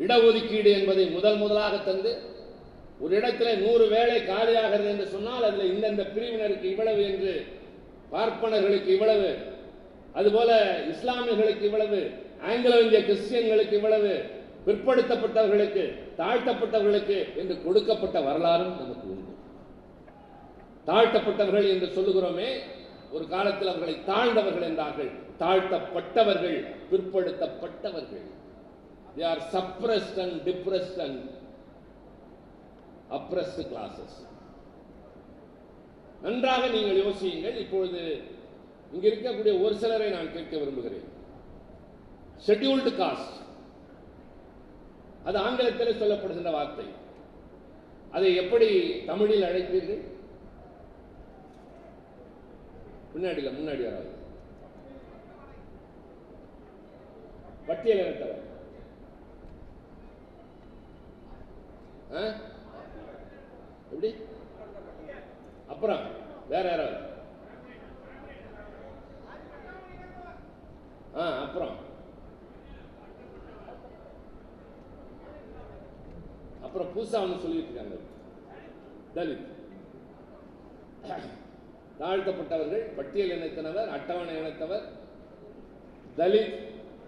இடஒதுக்கீடு என்பதை முதல் முதலாக தந்து ஒரு இடத்துல நூறு வேலை காலியாகிறது என்று சொன்னால் அதில் இந்தந்த பிரிவினருக்கு இவ்வளவு என்று பார்ப்பனர்களுக்கு இவ்வளவு அதுபோல இஸ்லாமியர்களுக்கு இவ்வளவு ஆங்கிலோ இந்திய கிறிஸ்டியன்களுக்கு இவ்வளவு பிற்படுத்தப்பட்டவர்களுக்கு தாழ்த்தப்பட்டவர்களுக்கு என்று கொடுக்கப்பட்ட வரலாறும் நமக்கு உண்டு. தாழ்த்தப்பட்டவர்கள் என்று சொல்லுகிறோமே ஒரு காலத்தில் அவர்களை தாழ்ந்தவர்கள் என்றார்கள். தாழ்த்தப்பட்டவர்கள் பிற்படுத்தப்பட்டவர்கள். They are suppressed and depressed and oppressed classes. நன்றாக நீங்கள் யோசியுங்கள். இப்பொழுது இங்க இருக்கக்கூடிய ஒரு சிலரை நான் கேட்க விரும்புகிறேன். ஷெட்யூல்டு காஸ்ட் அது ஆங்கிலத்தில் சொல்லப்படுகின்ற வார்த்தை. அதை எப்படி தமிழில் அழைப்பீர்கள்? முன்னாடி முன்னாடி வராது பட்டியல் இனத்தவர் ஆ? எப்படி? அப்புறம் வேற யாராவது ஆ அப்புறம். அப்புறம் புதுசா ஒன்று சொல்லிட்டு இருக்காங்க தலித். தாழ்த்தப்பட்டவர்கள் பட்டியல் இணைத்தனவர் அட்டவணை இணைத்தவர். தலித்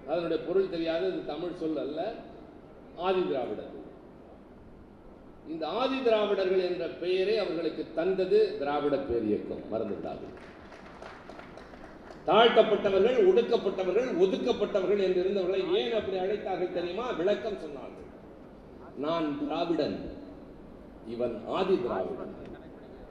அதனுடைய பொருள் தெரியாது இது தமிழ் சொல் அல்ல. ஆதி திராவிடர். இந்த ஆதி திராவிடர்கள் என்ற பெயரை அவர்களுக்கு தந்தது திராவிட பேர் இயக்கம். மறந்துவிடார்கள் தாழ்த்தப்பட்டவர்கள் ஒடுக்கப்பட்டவர்கள் ஒதுக்கப்பட்டவர்கள் என்று இருந்தவர்களை ஏன் அப்படி அழைத்தார்கள் தெரியுமா? விளக்கம் சொன்னார்கள். நான் திராவிடன். இவன் ஆதி திராவிடன்.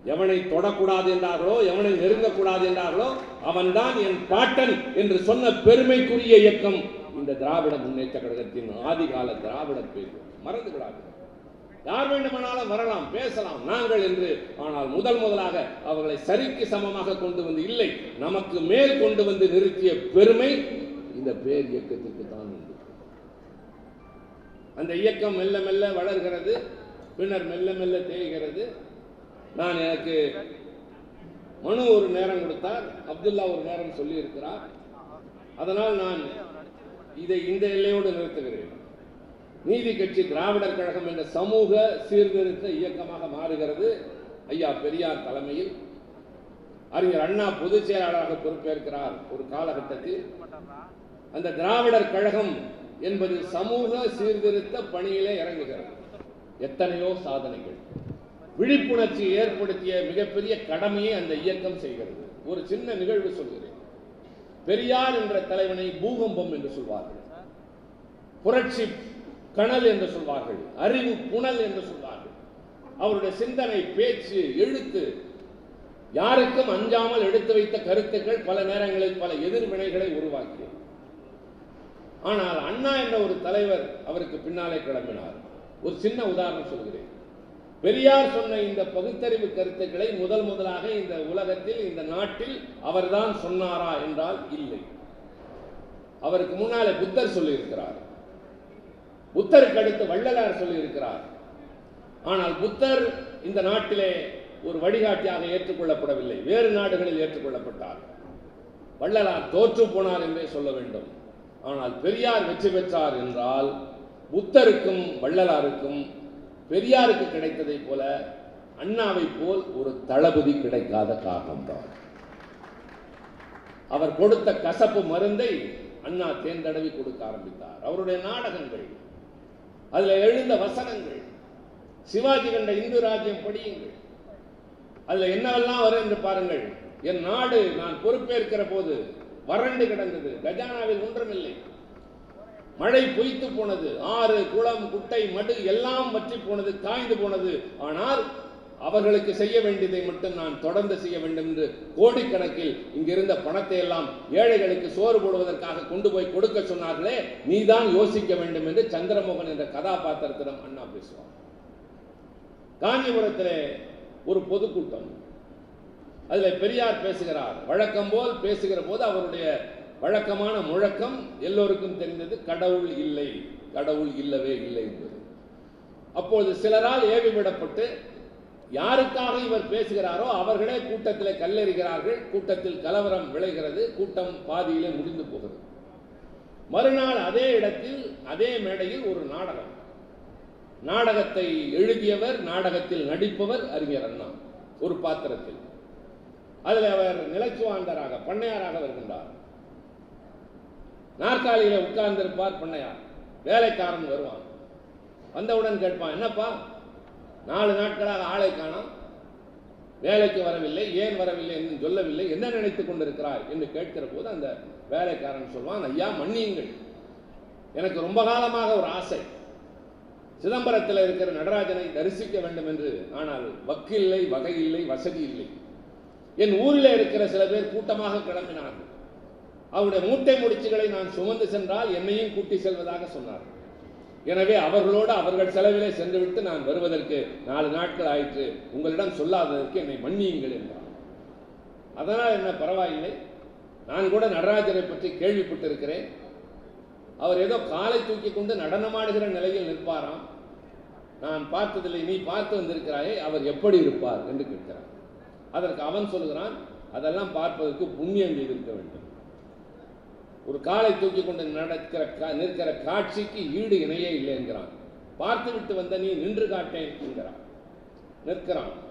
எவனை தொடக்கூடாது என்றார்களோ எவனை நெருங்கக்கூடாது என்றார்களோ அவன்தான் என் பாட்டன் என்று சொன்ன பெருமைக்குரிய இயக்கம் இந்த திராவிட முன்னேற்ற கழகத்தின் ஆதிகால திராவிட பேர் மறந்து விடாது யார் வேண்டுமானாலும் வரலாம் பேசலாம் நாங்கள் என்று. ஆனால் முதல் முதலாக அவர்களை சரிக்கு சமமாக கொண்டு வந்து இல்லை நமக்கு மேல் கொண்டு வந்து நிறுத்திய பெருமை இந்த பேர் இயக்கத்திற்கு தான் உண்டு. அந்த இயக்கம் மெல்ல மெல்ல வளர்கிறது பின்னர் மெல்ல மெல்ல தேய்கிறது. நான் எனக்கு மனு ஒரு நேரம் கொடுத்தார் அப்துல்லா ஒரு நேரம் சொல்லி இருக்கிறார் அதனால் நான் இதை இந்த எல்லையோடு நிறுத்துகிறேன். நீதி கட்சி திராவிடர் கழகம் என்ற சமூக சீர்திருத்த இயக்கமாக மாறுகிறது. ஐயா பெரியார் தலைமையில். அறிஞர் அண்ணா பொதுச் செயலாளராக பொறுப்பேற்கிறார் ஒரு காலகட்டத்தில். அந்த திராவிடர் கழகம் என்பது சமூக சீர்திருத்த பணியிலே இறங்குகிறது. எத்தனையோ சாதனைகள். விழிப்புணர்ச்சி ஏற்படுத்திய மிகப்பெரிய கடமையை அந்த இயக்கம் செய்கிறது. ஒரு சின்ன நிகழ்வு சொல்கிறேன். பெரியார் என்ற தலைவனை பூகம்பம் என்று சொல்வார்கள். புரட்சி கணல் என்று சொல்வார்கள் அறிவு புனல் என்று சொல்வார்கள். அவருடைய சிந்தனை பேச்சு எழுத்து யாருக்கும் அஞ்சாமல் எடுத்து வைத்த கருத்துக்கள் பல நேரங்களில் பல எதிர்வினைகளை உருவாக்கியது. ஆனால் அண்ணா என்ற ஒரு தலைவர் அவருக்கு பின்னாலே கிளம்பினார். ஒரு சின்ன உதாரணம் சொல்கிறேன். பெரியார் சொன்ன இந்த பகுத்தறிவு கருத்துக்களை முதல் முதலாக இந்த உலகத்தில் இந்த நாட்டில் அவர்தான் சொன்னாரா என்றால் இல்லை. அவருக்கு முன்னாலே புத்தர் சொல்லியிருக்கிறார். புத்தருக்கு அடுத்து வள்ளலார் சொல்லியிருக்கிறார். ஆனால் புத்தர் இந்த நாட்டிலே ஒரு வழிகாட்டியாக ஏற்றுக்கொள்ளப்படவில்லை. வேறு நாடுகளில் ஏற்றுக்கொள்ளப்பட்டார். வள்ளலார் தோற்று போனார் என்றே சொல்ல வேண்டும். ஆனால் பெரியார் வெற்றி பெற்றார் என்றால் புத்தருக்கும் வள்ளலாருக்கும் பெரியாருக்கு கிடைத்ததை போல அண்ணாவை போல் ஒரு தளபதி கிடைக்காத காரணம்தான். அவர் கொடுத்த கசப்பு மருந்தை அண்ணா தேர்ந்தடவி கொடுக்க ஆரம்பித்தார். அவருடைய நாடகங்கள் அதில் எழுந்த வசனங்கள். சிவாஜி கண்ட இந்து ராஜ்யம் படியுங்கள். அதில் என்னவெல்லாம் வரும் என்று பாருங்கள். என் நாடு நான் பொறுப்பேற்கிற போது வறண்டு கிடந்தது. கஜானாவில் ஒன்றுமில்லை. மழை பொய்த்து போனது. ஆறு குளம் குட்டை மடு எல்லாம் வற்றி போனது காய்ந்து போனது. ஆனால் அவர்களுக்கு செய்ய வேண்டியதை மட்டும் நான் தொடர்ந்து செய்ய வேண்டும் என்று கோடிக்கணக்கில் இங்கிருந்த பணத்தை எல்லாம் ஏழைகளுக்கு சோறு போடுவதற்காக கொண்டு போய் கொடுக்க சொன்னார்களே நீதான் யோசிக்க வேண்டும் என்று சந்திரமோகன் என்ற கதாபாத்திரத்திடம் அண்ணா பேசுவார். காஞ்சிபுரத்திலே ஒரு பொதுக்கூட்டம். அதில் பெரியார் பேசுகிறார். வழக்கம் போல் பேசுகிற போது அவருடைய வழக்கமான முழக்கம் எல்லோருக்கும் தெரிந்தது கடவுள் இல்லை கடவுள் இல்லவே இல்லை என்பது. அப்பொழுது சிலரால் ஏவிவிடப்பட்டு யாருக்காக இவர் பேசுகிறாரோ அவர்களே கூட்டத்தில் கல்லெறிகிறார்கள் கூட்டத்தில் கலவரம் விளைகிறது கூட்டம் பாதியிலே முடிந்து போகிறது. மறுநாள் அதே இடத்தில் அதே மேடையில் ஒரு நாடகம். நாடகத்தை எழுதியவர் நாடகத்தில் நடிப்பவர் அறிஞர் அண்ணா ஒரு பாத்திரத்தில். அதில் அவர் நிலச்சுவாண்டராக பண்ணையாராக வருகின்றார். நாற்காலியில உட்கார்ந்திருப்பார் பண்ணையார். வேலைக்காரன் வருவான். வந்தவுடன் கேட்பான் என்னப்பா நாலு நாட்களாக ஆளை காணோம். வேலைக்கு வரவில்லை ஏன் வரவில்லை என்று சொல்லவில்லை. என்ன நினைத்துக் கொண்டிருக்கிறார் என்று கேட்கிற போது அந்த வேலைக்காரன் சொல்வான் ஐயா மன்னியுங்கள். எனக்கு ரொம்ப காலமாக ஒரு ஆசை. சிதம்பரத்தில் இருக்கிற நடராஜனை தரிசிக்க வேண்டும் என்று. ஆனால் வக்கு இல்லை வகை இல்லை வசதி இல்லை. என் ஊரில் இருக்கிற சில பேர் கூட்டமாக கிளம்பினார்கள். அவருடைய மூட்டை முடிச்சுகளை நான் சுமந்து சென்றால் என்னையும் கூட்டி செல்வதாக சொன்னார் எனவே அவர்களோடு அவர்கள் செலவிலே சென்றுவிட்டு நான் வருவதற்கு நாலு நாட்கள் ஆயிற்று. உங்களிடம் சொல்லாததற்கு என்னை மன்னியுங்கள் என்றார். அதனால் என்ன பரவாயில்லை. நான் கூட நடராஜரை பற்றி கேள்விப்பட்டிருக்கிறேன். அவர் ஏதோ காலை தூக்கி கொண்டு நடனமாடுகிற நிலையில் நிற்பாராம். நான் பார்த்ததில்லை நீ பார்த்து வந்திருக்கிறாயே அவர் எப்படி இருப்பார் என்று கேட்கிறார். அதற்கு அவன் சொல்கிறான் அதெல்லாம் பார்ப்பதற்கு புண்ணியம் செய்திருக்க வேண்டும். ஒரு காலை தூக்கி கொண்டு நடக்கிற கா- நிற்கிற காட்சிக்கு ஈடு இணையே இல்லைங்கிறான். பார்த்து விட்டு வந்த நீ நின்று காட்டேன் என்கிறான். நிற்கிறான்.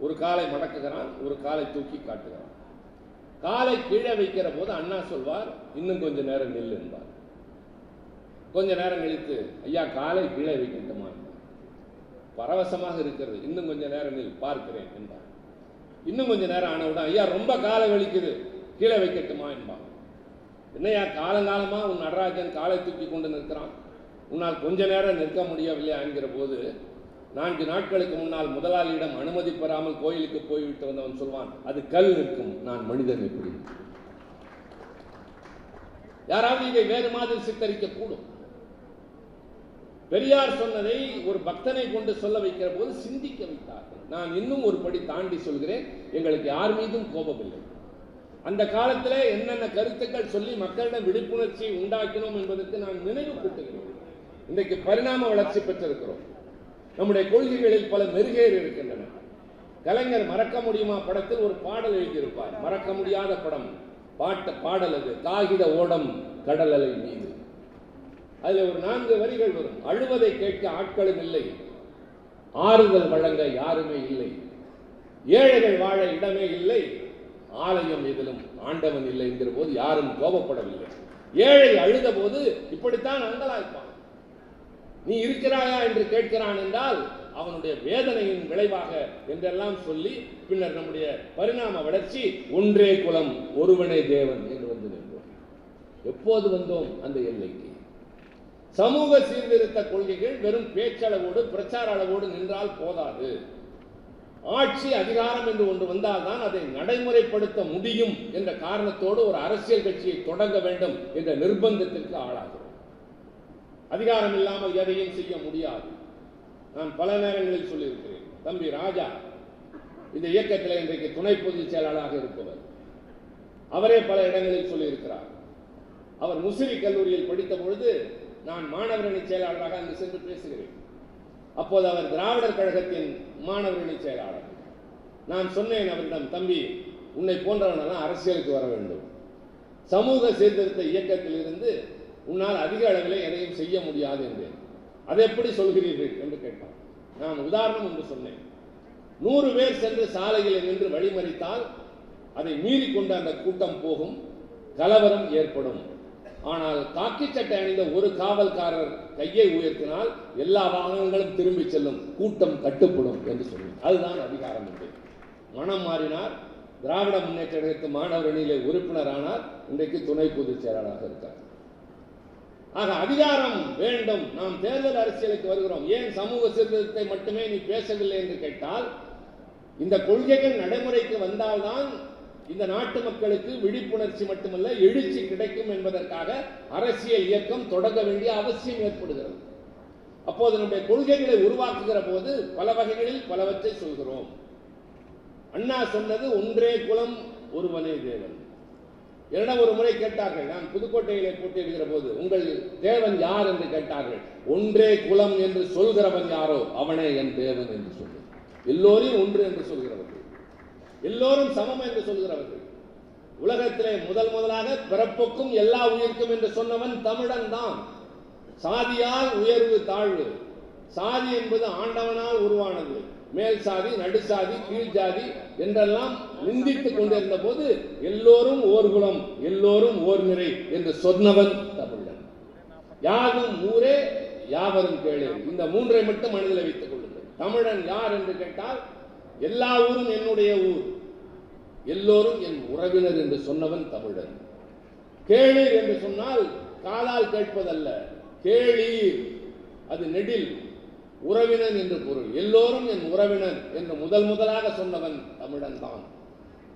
ஒரு காலை மடக்குகிறான் ஒரு காலை தூக்கி காட்டுகிறான். காலை கீழே வைக்கிற போது அண்ணா சொல்வார் இன்னும் கொஞ்ச நேரம் நில்லு என்பார். கொஞ்ச நேரம் கழித்து ஐயா காலை கீழே வைக்கட்டுமா? பரவசமாக இருக்கிறது. இன்னும் கொஞ்ச நேரம் நில் பார்க்கிறேன் என்பார். இன்னும் கொஞ்ச நேரம் ஆனவுடன் ஐயா ரொம்ப காலை வலிக்குது கீழே வைக்கட்டுமா? என்பான் என்னையா காலங்காலமாக உன் நடராஜன் காலை தூக்கி கொண்டு நிற்கிறான்? உன்னால் கொஞ்ச நேரம் நிற்க முடியவில்லை என்கிற போது நான்கு நாட்களுக்கு முன்னால் முதலாளியிடம் அனுமதி பெறாமல் கோயிலுக்கு போய்விட்டு வந்தவன் சொல்வான் அது கல் நிற்கும் நான் மனிதன் எப்படி யாராவது இதை வேறு மாதிரி சித்தரிக்க கூடும் பெரியார் சொன்னதை ஒரு பக்தனை கொண்டு சொல்ல வைக்கிற போது சிந்திக்க வைத்தார்கள். நான் இன்னும் ஒரு படி தாண்டி சொல்கிறேன் எங்களுக்கு யார் மீதும் கோபமில்லை. அந்த காலத்தில் என்னென்ன கருத்துக்கள் சொல்லி மக்களிடம் விழிப்புணர்ச்சி உண்டாக்கினோம் என்பதற்கு நான் நினைவு கூட்டுகிறேன் இன்றைக்கு பரிணாம வளர்ச்சி பெற்றிருக்கிறோம். நம்முடைய கொள்கைகளில் பல மெருகேறி இருக்கின்றன. கலைஞர் மறக்க முடியுமா படத்தில் ஒரு பாடல் எழுதியிருப்பார். மறக்க முடியாத படம். பாட்ட பாடல் அது. காகித ஓடம் கடல் அலை மீது. அதில் ஒரு நான்கு வரிகள் வரும். அழுவதை கேட்க ஆட்களும் இல்லை. ஆறுதல் வழங்க யாருமே இல்லை. ஏழைகள் வாழ இடமே இல்லை. ஆலயம் எதிலும் ஆண்டவன் இல்லை என்கிற போது யாரும் கோபப்படவில்லை. ஏழை அழுத போது இப்படித்தான் அங்கலாய்ப்பான். நீ இருக்கிறாயா என்று கேட்கிறான் என்றால் அவனுடைய வேதனையின் விளைவாக என்றெல்லாம் சொல்லி பின்னர் நம்முடைய பரிணாம வளர்ச்சி ஒன்றே குலம் ஒருவனே தேவன் என்று வந்து நின்றோம். எப்போது வந்தோம்? அந்த எல்லைக்கு. சமூக சீர்திருத்த கொள்கைகள் வெறும் பேச்சளவோடு பிரச்சார அளவோடு நின்றால் போதாது. ஆட்சி அதிகாரம் என்று ஒன்று வந்தால்தான் அதை நடைமுறைப்படுத்த முடியும் என்ற காரணத்தோடு ஒரு அரசியல் கட்சியை தொடங்க வேண்டும் என்ற நிர்பந்தத்திற்கு ஆளாகிறோம். அதிகாரம் இல்லாமல் எதையும் செய்ய முடியாது. நான் பல நேரங்களில் சொல்லியிருக்கிறேன் தம்பி ராஜா இந்த இயக்கத்தில் இன்றைக்கு துணை பொதுச் செயலாளராக இருப்பவர். அவரே பல இடங்களில் சொல்லியிருக்கிறார். அவர் முசிறி கல்லூரியில் படித்த பொழுது நான் மாணவரணி செயலாளராக அங்கு சென்று பேசுகிறேன். அப்போது அவர் திராவிடர் கழகத்தின் மாணவரணி செயலாளர். நான் சொன்னேன் அவரிடம் தம்பி உன்னை போன்றவனெல்லாம் அரசியலுக்கு வர வேண்டும். சமூக சீர்திருத்த இயக்கத்தில் இருந்து உன்னால் அதிக அளவில் எதையும் செய்ய முடியாது என்றேன். அதை எப்படி சொல்கிறீர்கள்? என்று கேட்டான். நான் உதாரணம் ஒன்று சொன்னேன். நூறு பேர் சென்று சாலையில் நின்று வழிமறித்தால் அதை மீறி கொண்டு அந்த கூட்டம் போகும் கலவரம் ஏற்படும். ஆனால் காக்கி சட்டை அணிந்த ஒரு காவல்காரர் கையை உயர்த்தினால் எல்லா வாகனங்களும் திரும்பி செல்லும். கூட்டம் கட்டுப்படும் என்று சொன்னார் அதுதான் அதிகாரம் என்று மனம் மாறினார் திராவிட முன்னேற்ற கழகத்து மாணவர் அணியிலே உறுப்பினரானார் இன்றைக்கு துணை பொதுச் செயலாளராக இருக்கார். ஆக அதிகாரம் வேண்டும். நாம் தேர்தல் அரசியலுக்கு வருகிறோம். ஏன் சமூக சீர்திருத்தத்தை மட்டுமே நீ பேசவில்லை என்று கேட்டால் இந்த கொள்கைகள் நடைமுறைக்கு வந்தால்தான் இந்த நாட்டு மக்களுக்கு விழிப்புணர்ச்சி மட்டுமல்ல எழுச்சி கிடைக்கும் என்பதற்காக அரசியல் இயக்கம் தொடங்க வேண்டிய அவசியம் ஏற்படுகிறது. அப்போது நம்முடைய கொள்கைகளை உருவாக்குகிற போது பல வகைகளில் பலவற்றை சொல்கிறோம். அண்ணா சொன்னது ஒன்றே குலம் ஒருவனே தேவன். என்னிடம் ஒரு முறை கேட்டார்கள். நான் புதுக்கோட்டையிலே போட்டியிடுகிற போது உங்கள் தேவன் யார்? என்று கேட்டார்கள். ஒன்றே குலம் என்று சொல்கிறவன் யாரோ? அவனே என் தேவன் என்று சொல்லு எல்லோரையும் ஒன்று என்று சொல்கிறவர்கள். எல்லோரும் சமம் என்று சொல்கிறவர்கள் உலகத்திலே முதல் முதலாக பிறப்புக்கும் எல்லா உயிர்க்கும் என்று சொன்னவன் தமிழன் தான். சாதியால் உயர்வு தாழ்வு. சாதி என்பது ஆண்டவனால் உருவானது. மேல் சாதி நடுசாதி கீழ் ஜாதி என்றெல்லாம் நிந்தித்துக் கொண்டிருந்த போது எல்லோரும் ஓர் குலம் எல்லோரும் ஓர் நிறை என்று சொன்னவன் தமிழன். யாரும் ஊரே யாவரும் கேளு இந்த மூன்றை மட்டும் மனதில் வைத்துக் கொள்ளுங்கள். தமிழன் யார் என்று கேட்டால் எல்லா ஊரும் என்னுடைய ஊர். எல்லோரும் என் உறவினர் என்று சொன்னவன் தமிழன். கேளீர் என்று சொன்னால் காலால் கேட்பதல்ல. கேளீர். அது நெடில். உறவினன் என்று பொருள். எல்லோரும் என் உறவினர் என்று முதல் முதலாக சொன்னவன் தமிழன் தான்.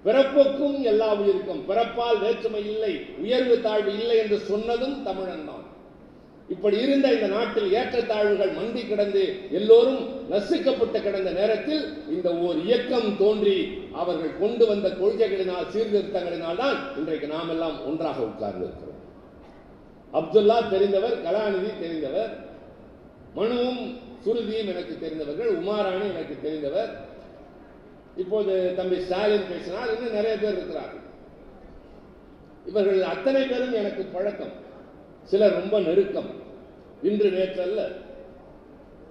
பிறப்புக்கும் எல்லா உயிருக்கும் பிறப்பால் வேற்றுமை இல்லை உயர்வு தாழ்வு இல்லை என்று சொன்னதும் தமிழன் தான். இப்படி இருந்த இந்த நாட்டில் ஏற்றத்தாழ்வுகள் மண்டி கிடந்து எல்லோரும் நசுக்கப்பட்டு கிடந்த நேரத்தில் இந்த ஓர் இயக்கம் தோன்றி அவர்கள் கொண்டு வந்த கொள்கைகளினால் சீர்திருத்தங்களினால் தான் இன்றைக்கு நாம் எல்லாம் ஒன்றாக உட்கார்ந்து இருக்கிறோம் அப்துல்லா தெரிந்தவர் கலாநிதி தெரிந்தவர் மனுவும் சுருதியும் எனக்கு தெரிந்தவர்கள் உமாராணி எனக்கு தெரிந்தவர். இப்போது தம்பி ஸ்டாலின் பேசினார் இன்னும் நிறைய பேர் இருக்கிறார்கள். இவர்கள் அத்தனை பேரும் எனக்கு பழக்கம். சிலர் ரொம்ப நெருக்கம். இன்று நேற்றல்ல.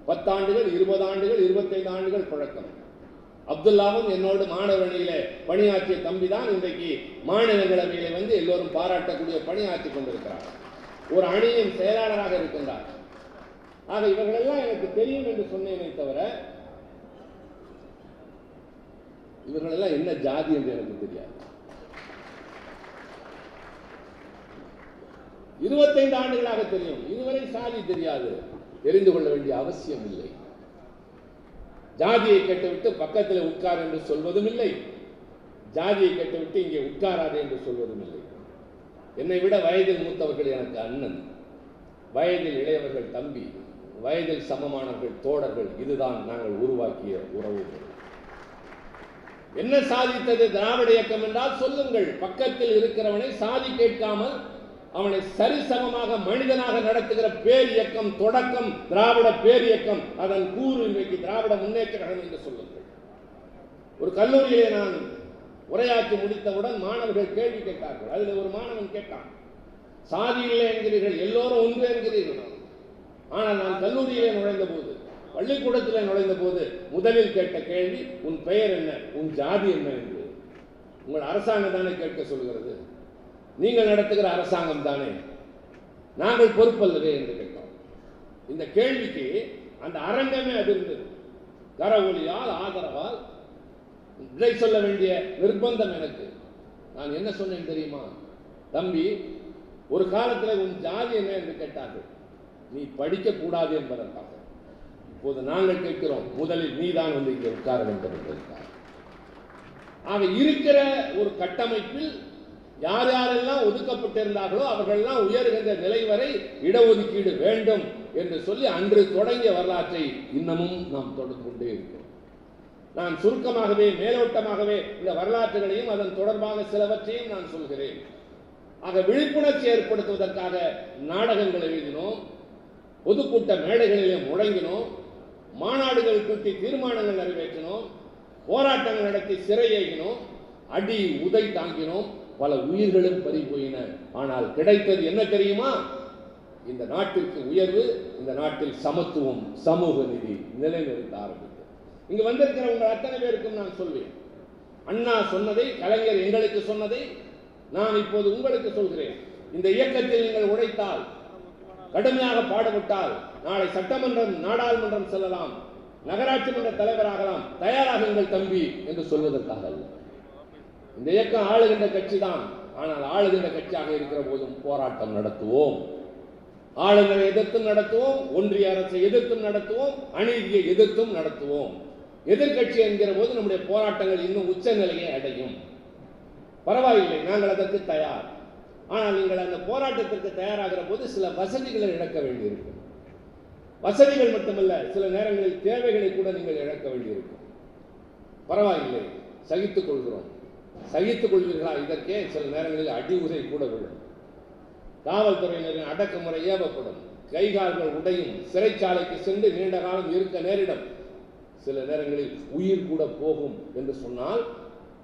பத்தாண்டுகள் இருபது ஆண்டுகள் இருபத்தைந்து ஆண்டுகள் பழக்கம். அப்துல்லாவும் என்னோடு மாணவணியிலே பணியாற்றிய தம்பி தான் இன்றைக்கு மாநிலங்களவையிலே வந்து எல்லோரும் பாராட்டக்கூடிய பணியாற்றி கொண்டிருக்கிறார். ஒரு அணியின் செயலாளராக இருக்கின்றார். ஆக இவர்களெல்லாம் எனக்கு தெரியும் என்று சொன்னேனே தவிர இவர்களெல்லாம் என்ன ஜாதி என்று எனக்கு தெரியாது. இருபத்தைந்து ஆண்டுகளாக தெரியும். இதுவரை சாதி தெரியாது. தெரிந்து கொள்ள வேண்டிய அவசியம் இல்லை. ஜாதியை கேட்டுவிட்டு பக்கத்தில் உட்கார் என்று சொல்வதும் இல்லை. ஜாதியை கேட்டுவிட்டு இங்கே உட்காராது என்று சொல்வதும் இல்லை. என்னை விட வயதில் மூத்தவர்கள் எனக்கு அண்ணன். வயதில் இளையவர்கள் தம்பி. வயதில் சமமானவர்கள் தோழர்கள். இதுதான் நாங்கள் உருவாக்கிய உறவு என்ன சாதித்தது? திராவிட இயக்கம் என்றால் சொல்லுங்கள். பக்கத்தில் இருக்கிறவனை சாதி கேட்காமல் அவனை சரிசமமாக மனிதனாக நடத்துகிற பேர் இயக்கம் தொடக்கம் திராவிட பேர் இயக்கம் அதன் கூறு இன்றைக்கு திராவிட முன்னேற்ற கழகம் என்று சொல்லுங்கள். ஒரு கல்லூரியிலே நான் உரையாற்றி முடித்தவுடன் மாணவர்கள் கேள்வி கேட்டார்கள். அதில் ஒரு மாணவன் கேட்டான் சாதி இல்லை என்கிறீர்கள் எல்லோரும் ஒன்று என்கிறீர்கள்? ஆனால் நான் கல்லூரியிலே நுழைந்த போது பள்ளிக்கூடத்தில் நுழைந்த போது முதலில் கேட்ட கேள்வி உன் பெயர் என்ன? உன் ஜாதி என்ன? என்று. உங்கள் அரசாங்கம் தானே கேட்க சொல்கிறது. நீங்கள் நடத்துகிற அரசாங்கம் தானே? நாங்கள் பொறுப்பல்லவே என்று கேட்டோம். இந்த கேள்விக்கு அந்த அரங்கமே அதிர்ந்தது. கரவொலியால் ஆதரவால் இதை சொல்ல வேண்டிய நிர்பந்தம் எனக்கு. நான் என்ன சொன்னேன் தெரியுமா? தம்பி ஒரு காலத்தில் உன் ஜாதி என்ன என்று கேட்டார்கள். நீ படிக்க கூடாது என்பதற்காக. இப்போது நாங்கள் கேட்கிறோம் முதலில் நீதான் வந்து இங்கே உட்கார வேண்டும் என்பதற்காக ஆக இருக்கிற ஒரு கட்டமைப்பில் யார் யாரெல்லாம் ஒதுக்கப்பட்டிருந்தார்களோ அவர்களெல்லாம் உயர்கின்ற நிலை வரை இடஒதுக்கீடு வேண்டும் என்று சொல்லி அன்று தொடங்கிய வரலாற்றை இன்னமும் நாம் தொடர்ந்து கொண்டே இருக்கிறோம். நான் சுருக்கமாகவே மேலோட்டமாகவே இந்த வரலாற்றுகளையும் அதன் தொடர்பாக சிலவற்றையும் நான் சொல்கிறேன். ஆக விழிப்புணர்ச்சி ஏற்படுத்துவதற்காக நாடகங்கள் எழுதினோம் பொதுக்கூட்ட மேடைகளிலே முழங்கினோம் மாநாடுகள் கூட்டி தீர்மானங்கள் நிறைவேற்றினோம் போராட்டங்கள் நடத்தி சிறை ஏகினோம் அடி உதை தாங்கினோம் பல உயிர்களும் பறி போயின ஆனால் கிடைத்தது என்ன தெரியுமா? இந்த நாட்டிற்கு உயர்வு இந்த நாட்டில் சமத்துவம் சமூக நிதி நிலைநிறுத்த ஆரம்பித்தது. இங்கு வந்திருக்கிறவங்க அத்தனை பேருக்கும் நான் சொல்வேன். அண்ணா சொன்னதை கலைஞர் எங்களுக்கு சொன்னதை நான் இப்போது உங்களுக்கு சொல்கிறேன். இந்த இயக்கத்தில் நீங்கள் உழைத்தால் கடுமையாக பாடுபட்டால் நாளை சட்டமன்றம் நாடாளுமன்றம் செல்லலாம். நகராட்சி மன்ற தலைவராகலாம். தயாராகுங்கள் தம்பி என்று சொல்வதற்காக அல்ல. இந்த இயக்கம் ஆளுகின்ற கட்சி தான் ஆனால் ஆளுகின்ற கட்சியாக இருக்கிற போதும் போராட்டம் நடத்துவோம். ஆளுநரை எதிர்த்தும் நடத்துவோம் ஒன்றிய அரசை எதிர்த்தும் நடத்துவோம் அநீதியை எதிர்த்தும் நடத்துவோம். எதிர்க்கட்சி என்கிற போது நம்முடைய போராட்டங்கள் இன்னும் உச்ச நிலையை அடையும். பரவாயில்லை நாங்கள் அதற்கு தயார். ஆனால் நீங்கள் அந்த போராட்டத்திற்கு தயாராகிற போது சில வசதிகளை இழக்க வேண்டியிருக்கும். வசதிகள் மட்டுமல்ல சில நேரங்களில் தேவைகளை கூட நீங்கள் இழக்க வேண்டியிருக்கும். பரவாயில்லை சகித்துக் கொள்கிறோம். சகித்துக் கொள்வீர்களா? இதற்கே சில நேரங்களில் அடி உதை கூட விழும். காவல்துறையினரின் அடக்குமுறை ஏவப்படும். கைகால்கள் உடையும். சிறைச்சாலைக்கு சென்று நீண்ட காலம் இருக்க நேரிடும். சில நேரங்களில் உயிர் கூட போகும் என்று சொன்னால்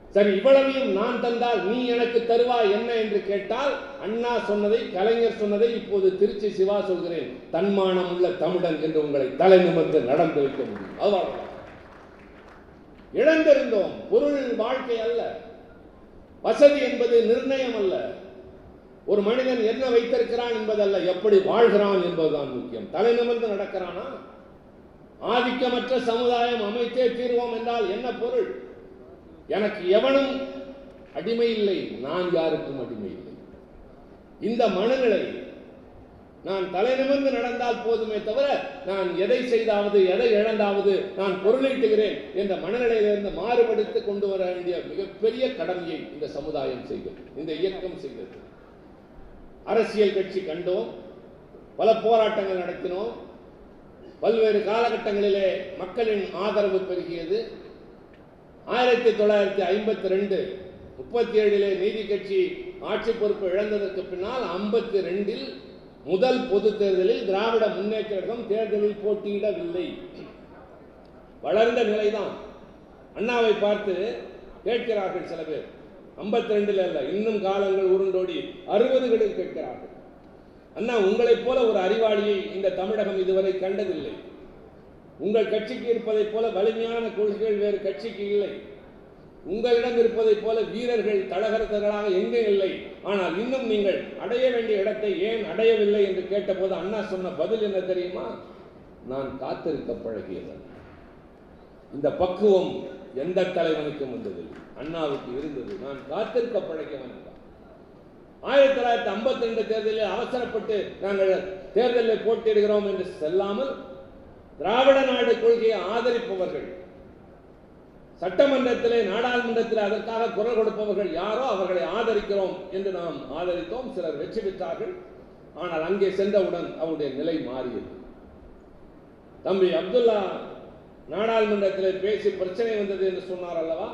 சரி இவ்வளவையும் நான் தந்தால் நீ எனக்கு தருவாய் என்ன என்று கேட்டால் அண்ணா சொன்னதை கலைஞர் சொன்னதை இப்போது திருச்சி சிவா சொல்கிறேன். தன்மானம் உள்ள தமிழன் என்று உங்களை தலை நிமிர்ந்து நடந்து வைக்க முடியும். அவ்வளவு இழந்திருந்தோம். பொருள் வாழ்க்கை அல்ல. வசதி என்பது நிர்ணயம் அல்ல. ஒரு மனிதன் என்ன வைத்திருக்கிறான் என்பதல்ல எப்படி வாழ்கிறான் என்பதுதான் முக்கியம். தலைநிமிர்ந்து நடக்கிறானா? ஆதிக்கமற்ற சமுதாயம் அமைத்தே தீர்வோம் என்றால் என்ன பொருள்? எனக்கு எவனும் அடிமை இல்லை நான் யாருக்கும் அடிமை இல்லை. இந்த மனநிலை நான் தலை நிமிர்ந்து நடந்தால் போதுமே தவிர நான் எதை செய்தாவது எதை இழந்தாவது நான் பொருளீட்டுகிறேன் என்ற மனநிலையிலிருந்து மாறுபடுத்தி கொண்டு வர வேண்டிய மிகப்பெரிய கடமையை இந்த சமுதாயம் செய்தது. இந்த இயக்கம் செய்தது. அரசியல் கட்சி கண்டோம் பல போராட்டங்கள் நடத்தினோம். பல்வேறு காலகட்டங்களிலே மக்களின் ஆதரவு பெருகியது. ஆயிரத்தி தொள்ளாயிரத்தி ஐம்பத்தி ரெண்டு முப்பத்தி ஏழிலே நீதி கட்சி ஆட்சி பொறுப்பு இழந்ததற்கு பின்னால் ஐம்பத்தி ரெண்டில் முதல் பொது தேர்தலில் திராவிட முன்னேற்ற கழகம் தேர்தலில் போட்டியிடவில்லை. வளர்ந்த நிலைதான். அண்ணாவை பார்த்து கேட்கிறார்கள் சில பேர். ஐம்பத்தி ரெண்டுல அல்ல இன்னும் காலங்கள் உருண்டோடி அறுபதுகளில் கேட்கிறார்கள். அண்ணா உங்களைப் போல ஒரு அறிவாளியை இந்த தமிழகம் இதுவரை கண்டதில்லை. உங்கள் கட்சிக்கு இருப்பதைப் போல வலிமையான கொள்கைகள் வேறு கட்சிக்கு இல்லை. உங்களிடம் இருப்பதைப் போல வீரர்கள் தடகரத்தர்களாக எங்கே இல்லை? ஆனால் இன்னும் நீங்கள் அடைய வேண்டிய இடத்தை ஏன் அடையவில்லை என்று கேட்டபோது அண்ணா சொன்ன பதில் என்ன தெரியுமா? நான் காத்திருக்க பழகியவன். இந்த பக்குவம் எந்த தலைவனுக்கும் வந்ததில்லை. அண்ணாவுக்கு இருந்தது. நான் காத்திருக்க பழகியவன் ஆயிரத்தி தொள்ளாயிரத்தி ஐம்பத்தி ரெண்டு தேர்தலில் அவசரப்பட்டு நாங்கள் தேர்தலில் போட்டியிடுகிறோம் என்று செல்லாமல் திராவிட நாடு கொள்கையை ஆதரிப்பவர்கள் சட்டமன்றத்திலே நாடாளுமன்றத்தில் அதற்காக குரல் கொடுப்பவர்கள் யாரோ அவர்களை ஆதரிக்கிறோம் என்று நாம் ஆதரித்தோம். சிலர் வெற்றி பெற்றார்கள். ஆனால் அங்கே சென்றவுடன் அவருடைய நிலை மாறியது. தம்பி அப்துல்லா நாடாளுமன்றத்தில் பேசி பிரச்சனை வந்தது என்று சொன்னார் அல்லவா?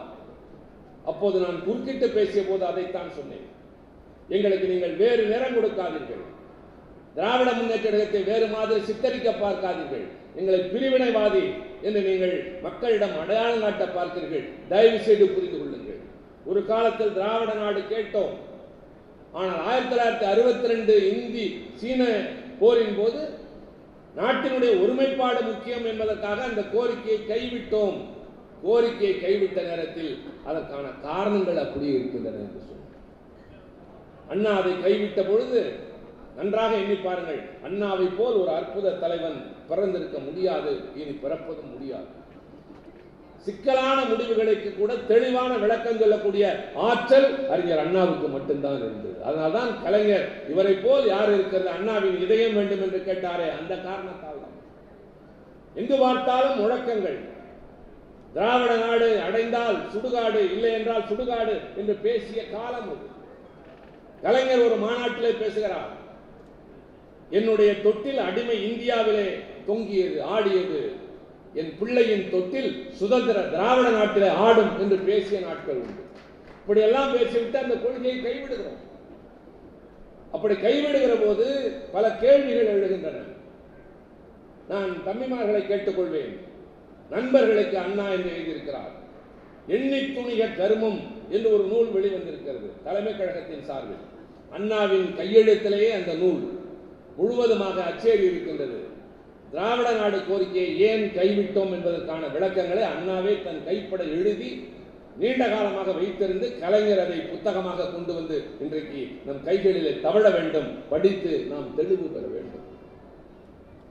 அப்போது நான் குறுக்கிட்டு பேசிய போது அதைத்தான் சொன்னேன். எங்களுக்கு நீங்கள் வேறு நேரம் கொடுக்காதீர்கள். திராவிட முன்னேற்ற கழகத்தை வேறு மாதிரி சித்தரிக்க பார்க்காதீர்கள். எங்களை பிரிவினைவாதி என்று நீங்கள் மக்களிடம் அடையாளம் காட்ட பார்க்கிறீர்கள் தயவு செய்து புரிந்து கொள்ளுங்கள். ஒரு காலத்தில் திராவிட நாடு கேட்டோம். ஆனால் ஆயிரத்தி தொள்ளாயிரத்தி அறுபத்தி ரெண்டு இந்தி சீன போரின் போது நாட்டினுடைய ஒருமைப்பாடு முக்கியம் என்பதற்காக அந்த கோரிக்கையை கைவிட்டோம். கோரிக்கையை கைவிட்ட நேரத்தில் அதற்கான காரணங்கள் அப்படியே இருக்கின்றன என்று சொன்னார் அண்ணா அதை கைவிட்ட பொழுது நன்றாக எண்ணி பாருங்கள். அண்ணாவை போல் ஒரு அற்புத தலைவன் பிறந்திருக்க முடியாது. இனி பிறப்பதும் முடியாது. சிக்கலான முடிவுகளுக்கு கூட தெளிவான விளக்கம் சொல்லக்கூடிய ஆற்றல் அறிஞர் அண்ணாவுக்கு மட்டும்தான் இருந்தது. அதனால்தான் கலைஞர் இவரை போல் யார் இருக்கிறது? அண்ணாவின் இதயம் வேண்டும் என்று கேட்டாரே. அந்த காரணத்தால் தான். எங்கு பார்த்தாலும் முழக்கங்கள். திராவிட நாடு அடைந்தால் சுடுகாடு இல்லை என்றால் சுடுகாடு என்று பேசிய காலம் கலைஞர் ஒரு மாநாட்டிலே பேசுகிறார். என்னுடைய தொட்டில் அடிமை இந்தியாவிலே தொங்கியது ஆடியது. என் பிள்ளையின் தொட்டில் சுதந்திர திராவிட நாட்டிலே ஆடும் என்று பேசிய நாட்கள் உண்டு. இப்படியெல்லாம் பேசிவிட்டு அந்த கொள்கையை கைவிடுகிறோம். அப்படி கைவிடுகிற போது பல கேள்விகள் எழுகின்றன. நான் தம்பிமார்களை கேட்டுக்கொள்வேன். நண்பர்களுக்கு அண்ணா என்று எழுதியிருக்கிறார். எண்ணி துணிய கருமம் என்று ஒரு நூல் வெளிவந்திருக்கிறது தலைமை கழகத்தின் சார்பில். அண்ணாவின் கையெழுத்திலேயே அந்த நூல். முழுவதுமாக அச்சேறி இருக்கின்றது. திராவிட நாடு கோரிக்கையை ஏன் கைவிட்டோம் என்பதற்கான விளக்கங்களை அண்ணாவே தன் கைப்பட எழுதி நீண்ட காலமாக வைத்திருந்து கலைஞர் அதை புத்தகமாக கொண்டு வந்து இன்றைக்கு நம் கைகளிலே தவழ வேண்டும் படித்து நாம் தெளிவு பெற வேண்டும்.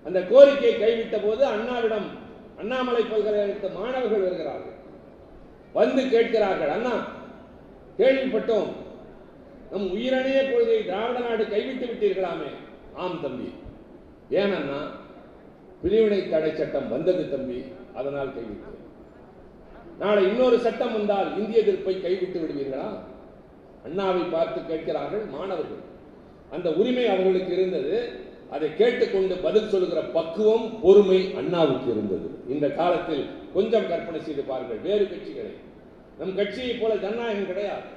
அந்த கோரிக்கையை கைவிட்ட போது அண்ணாவிடம் அண்ணாமலை பல்கலைக்கழகத்து மாணவர்கள் வருகிறார்கள். வந்து கேட்கிறார்கள் அண்ணா கேள்விப்பட்டோம். நம் உயிரணைய கொள்கையை திராவிட நாடு கைவிட்டு விட்டீர்களாமே. ஆம் தம்பி. ஏனன்னா பிரிவினை தடை சட்டம் வந்தது தம்பி அதனால் கைவிட்டேன். நாளை இன்னொரு சட்டம் வந்தால் இந்திய எதிர்ப்பை கைவிட்டு விடுவீர்களா? அண்ணாவை பார்த்து கேட்கிறார்கள் மாணவர்கள். அந்த உரிமை அவர்களுக்கு இருந்தது. அதை கேட்டுக்கொண்டு பதில் சொல்லுகிற பக்குவம் பொறுமை அண்ணாவுக்கு இருந்தது. இந்த காலத்தில் கொஞ்சம் கற்பனை செய்து பாருங்கள். வேறு கட்சிகளை. நம் கட்சியைப் போல ஜனநாயகம் கிடையாது.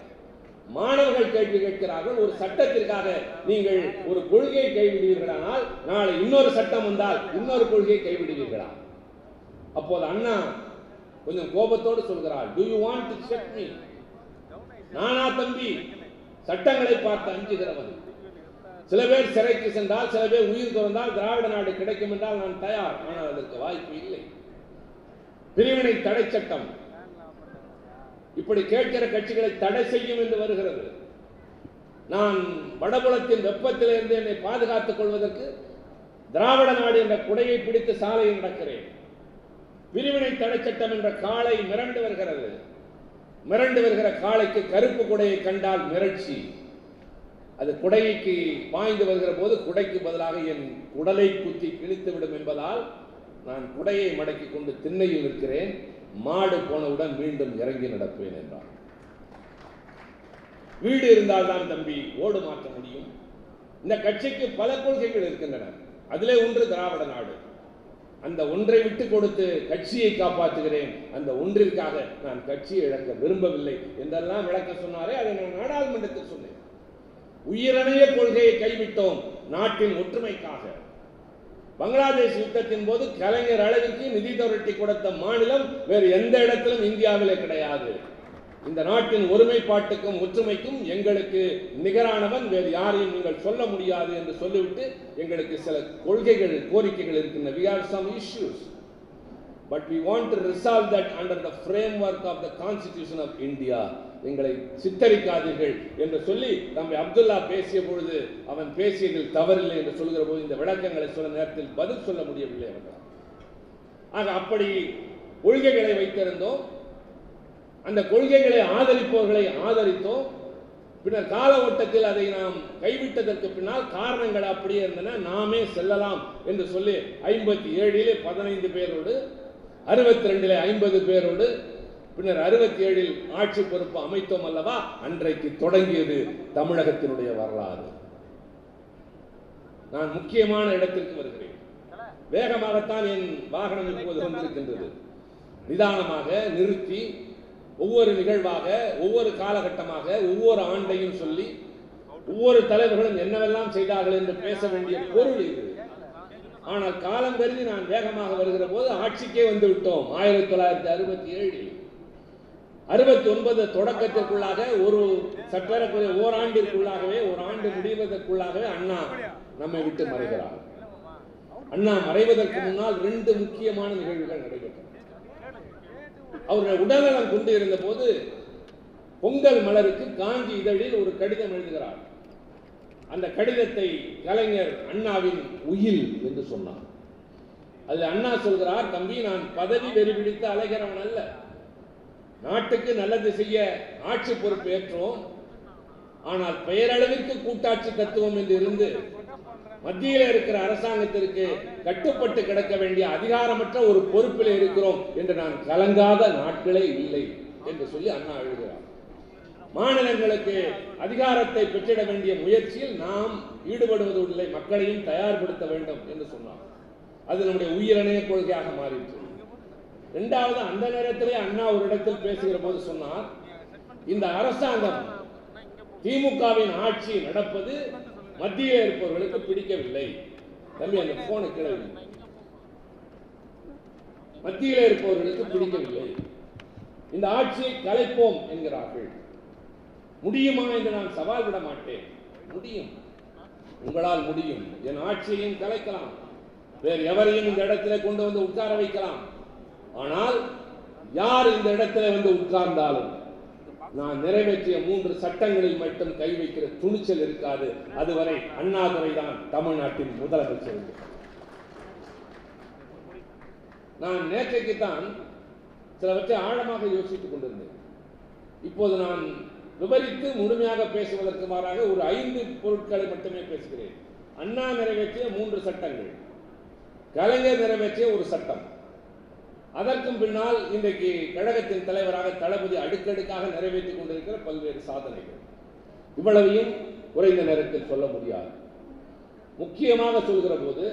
மாணவர்கள் கேள்வி கேட்கிறார்கள் ஒரு சட்டத்திற்காக நீங்கள் ஒரு கொள்கையை கைவிடுவீர்களானால் நாளை இன்னொரு சட்டம் வந்தால் இன்னொரு கொள்கையை கைவிடுவீர்களா? அப்போது அண்ணா கொஞ்சம் கோபத்தோடு சொல்கிறார் do you want to set me நானா தம்பி சட்டங்களை பார்த்து அஞ்சுகிறவன். சில பேர் சிறைக்கு சென்றால் சில பேர் உயிர் துறந்தால் திராவிட நாடு கிடைக்கும் என்றால் நான் தயார். ஆனால் அதற்கு வாய்ப்பு இல்லை. பிரிவினை தடை சட்டம் இப்படி கேட்கிற கட்சிகளை தடை செய்யும் என்று வருகிறது. நான் வடபுலத்தின் வெப்பத்திலிருந்து என்னை பாதுகாத்துக் கொள்வதற்கு திராவிட நாடு என்ற குடையை பிடித்து சாலையில் நடக்கிறேன். பிரிவினை தடை சட்டம் என்ற காளை மிரண்டு வருகிறது. மிரண்டு வருகிற காளைக்கு கருப்பு குடையை கண்டால் மிரட்சி. அது குடைக்கு பாய்ந்து வருகிற போது குடைக்கு பதிலாக என் உடலை குத்தி கிழித்துவிடும் என்பதால் நான் குடையை மடக்கி கொண்டு திண்ணையில் இருக்கிறேன் மாடு போனவுடன் மீண்டும் இறங்கி நடப்பேன் என்றார் வீடு இருந்தால்தான் தம்பி ஓடு மாற்ற முடியும். இந்த கட்சிக்கு பல கொள்கைகள் இருக்கின்றன. அதிலே ஒன்று திராவிட நாடு. அந்த ஒன்றை விட்டு கொடுத்து கட்சியை காப்பாற்றுகிறேன். அந்த ஒன்றிற்காக நான் கட்சியை இழக்க விரும்பவில்லை என்றெல்லாம் விளக்க சொன்னாரே அதை நான் நாடாளுமன்றத்தில் சொன்னேன். உயிரணைய கொள்கையை கைவிட்டோம். நாட்டின் ஒற்றுமைக்காக. பங்களாதேஷ் யுத்தத்தின் போது கலைஞர் அளவிற்கு நிதி திரட்டி கொடுத்த மாநிலம் வேறு எந்த இடத்திலும் இந்தியாவிலே கிடையாது. இந்த நாட்டின் ஒருமைப்பாட்டுக்கும் ஒற்றுமைக்கும் எங்களுக்கு நிகரானவன் வேறு யாரையும் நீங்கள் சொல்ல முடியாது என்று சொல்லிவிட்டு எங்களுக்கு சில கொள்கைகள் கோரிக்கைகள் இருக்கின்றன. We have some issues. But we want to resolve under the framework of the constitution of India எங்களை சித்தரிக்காதீர்கள் என்று சொல்லி நம்மை அப்துல்லா பேசிய பொழுது அவன் பேசியதில் தவறில்லை என்று சொல்கிற போது இந்த விளக்கங்களை சொல்ல நேரத்தில் பதில் சொல்ல முடியவில்லை அவர்களால். ஆக அப்படி கொள்கைகளை வைத்திருந்தோம். அந்த கொள்கைகளை ஆதரிப்பவர்களை ஆதரித்தோம். பின்னர் கால ஓட்டத்தில் அதை நாம் கைவிட்டதற்கு பின்னால் காரணங்கள் அப்படியே இருந்தன. நாமே செல்லலாம் என்று சொல்லி ஐம்பத்தி ஏழிலே பதினைந்து பேரோடு அறுபத்தி ரெண்டிலே ஐம்பது பேரோடு பின்னர் அறுபத்தி ஏழில் ஆட்சி பொறுப்பு அமைத்தோம் அல்லவா? அன்றைக்கு தொடங்கியது தமிழகத்தினுடைய வரலாறு. நான் முக்கியமான இடத்திற்கு வருகிறேன். வேகமாகத்தான் என் வாகனம் இப்போது வந்திருக்கின்றது. நிதானமாக நிறுத்தி ஒவ்வொரு நிகழ்வாக ஒவ்வொரு காலகட்டமாக ஒவ்வொரு ஆண்டையும் சொல்லி ஒவ்வொரு தலைவர்களும் என்னவெல்லாம் செய்தார்கள் என்று பேச வேண்டிய பொருள் இது. ஆனால் காலம் கருதி நான் வேகமாக வருகிற போது ஆட்சிக்கே வந்து விட்டோம். ஆயிரத்தி தொள்ளாயிரத்தி அறுபத்தி ஏழில் அறுபத்தி ஒன்பது தொடக்கத்திற்குள்ளாக ஒரு சற்றேறக்குறைய ஓராண்டிற்குள்ளாகவே ஒரு ஆண்டு முடிவதற்குள்ளாகவே அண்ணா நம்மை விட்டு மறைகிறார். அண்ணா மறைவதற்கு முன்னால் ரெண்டு முக்கியமான நிகழ்வுகள் நடைபெற்றன. அவருடைய உடல்நலம் கொண்டு இருந்த போது பொங்கல் மலருக்கு காஞ்சி இதழில் ஒரு கடிதம் எழுதுகிறார். அந்த கடிதத்தை கலைஞர் அண்ணாவின் உயில் என்று சொன்னார். அதில் அண்ணா சொல்கிறார் தம்பி நான் பதவி வெறிபிடித்து அலைகிறவன் அல்ல. நாட்டுக்கு நல்லது செய்ய ஆட்சி பொறுப்பு ஏற்றோம். ஆனால் பெயரளவிற்கு கூட்டாட்சி தத்துவம் என்று இருந்து மத்தியில் இருக்கிற அரசாங்கத்திற்கு கட்டுப்பட்டு கிடக்க வேண்டிய அதிகாரமற்ற ஒரு பொறுப்பில் இருக்கிறோம் என்று நான் கலங்காத நாட்களே இல்லை என்று சொல்லி அண்ணா எழுதுகிறார். மாநிலங்களுக்கு அதிகாரத்தை பெற்றிட வேண்டிய முயற்சியில் நாம் ஈடுபடுவது இல்லை மக்களையும் தயார்படுத்த வேண்டும் என்று சொன்னார். அது நம்முடைய உயிரணைய கொள்கையாக மாறிற்று. இரண்டாவது அந்த நேரத்திலே அண்ணா ஒரு இடத்தில் பேசுகிற போது சொன்னார் இந்த அரசாங்கம் திமுகவின் ஆட்சி நடப்பது மத்திய இருப்பவர்களுக்கு பிடிக்கவில்லை. தம்பி அந்த போனை கீழே வை. மத்தியில் இருப்பவர்களுக்கு பிடிக்கவில்லை. இந்த ஆட்சியை கலைப்போம் என்கிறார்கள். முடியுமா என்று நான் சவால் விட மாட்டேன். முடியும். உங்களால் முடியும். என் ஆட்சியையும் கலைக்கலாம். வேறு எவரையும் இந்த இடத்திலே கொண்டு வந்து உட்கார வைக்கலாம். ஆனால் யார் இந்த இடத்துல வந்து உட்கார்ந்தாலும் நான் நிறைவேற்றிய மூன்று சட்டங்களில் மட்டும் கை வைக்கிற துணிச்சல் இருக்காது. அதுவரை அண்ணாதுரை தான் தமிழ்நாட்டின் முதலமைச்சர். நான் நேற்றைக்கு தான் சிலவற்றை ஆழமாக யோசித்துக் கொண்டிருந்தேன். இப்போது நான் விவரித்து முழுமையாக பேசுவதற்கு மாறாக ஒரு ஐந்து பொருட்களை மட்டுமே பேசுகிறேன். அண்ணா நிறைவேற்றிய மூன்று சட்டங்கள். கலைஞர் நிறைவேற்றிய ஒரு சட்டம். அதற்கும் பின்னால் இன்றைக்கு கழகத்தின் தலைவராக தளபதி அடுக்கடுக்காக நிறைவேற்றிக் கொண்டிருக்கிற பல்வேறு சாதனைகள். இவ்வளவையும் குறைந்த நேரத்தில் சொல்ல முடியாது. முக்கியமாக சொல்கிற போது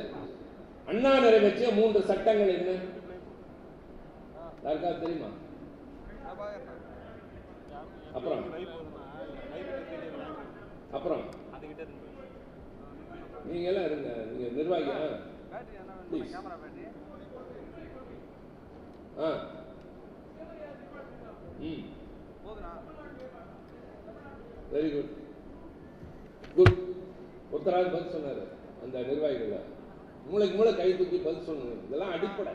அண்ணா நிறைவேற்றிய மூன்று சட்டங்கள் என்ன? யாருக்காவது தெரியுமா? அப்புறம். அப்புறம். நீங்க எல்லாம் இருங்க. நீங்க நிர்வாகியா? ம். வெரி குட் குட் ஒருத்தராக பதில் சொன்னார் அந்த நிர்வாகிகள் மூளைக்கு மூளை கை தூக்கி பதில் சொல்லணும். இதெல்லாம் அடிப்படை.